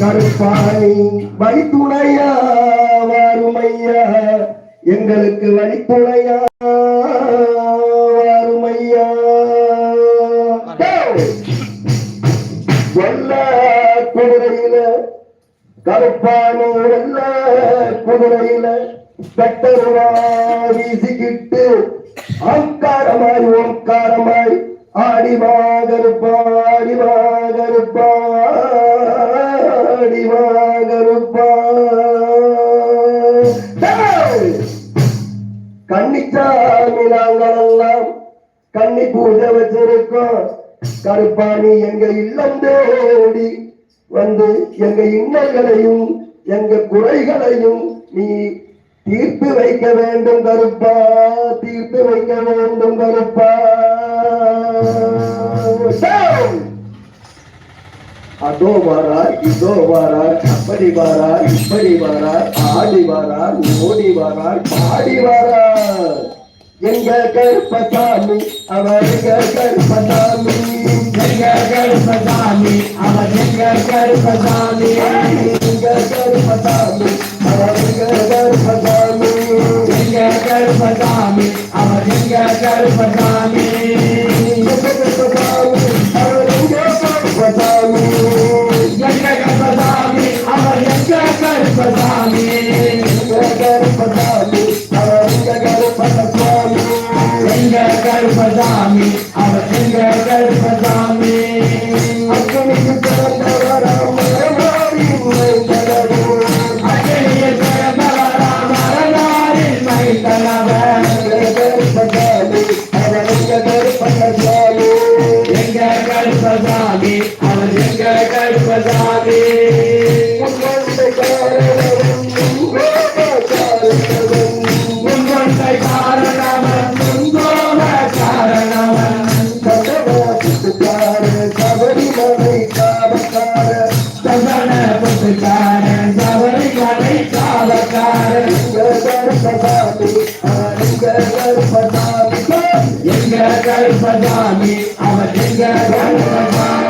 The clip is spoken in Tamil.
கருப்பாணி வழித்துணையா வாருமையா எங்களுக்கு வழித்துணையா வாருமையா வெள்ள குதிரையில கருப்பாணி வெள்ள குதிரையில கட்டருவா வீசிக்கிட்டு அங்காரமாய் ஓங்காரமாய் ஆடிவா கருப்பா கன்னிச்சாமி நாங்களெல்லாம் கன்னி பூஜை வச்சிருக்கோம். கருப்பாணி எங்க இல்லம் தேடி வந்து எங்க இன்னல்களையும் எங்க குறைகளையும் நீ தீர்த்து வைக்க வேண்டும் கருப்பா தீர்த்து வைக்க வேண்டும் கருப்பா. அதோ வாரார் இதோ வாரார் அப்படி வாரார் இப்படி வாரார் ஆடி வாரார் ஓடி வாரார் பாடி வாரார் எங்க கருப்பசாமி அவர் எங்க கருப்பசாமி. எங்க கருப்பசாமி அவர் எங்க கருப்பசாமி. எங்க கருப்பசாமி அவர் எங்க கருப்பசாமி. எங்க கருப்பசாமி அவர் எங்க கருப்பசாமி. கருப்பதாமி அவர் எங்க கருப்பதாமி அக்கனுக்கு எங்க கருப்பதாமி அவர் எங்க கருப்பதாமி கருப்பதாமி அவன் எங்க கருப்பதாமி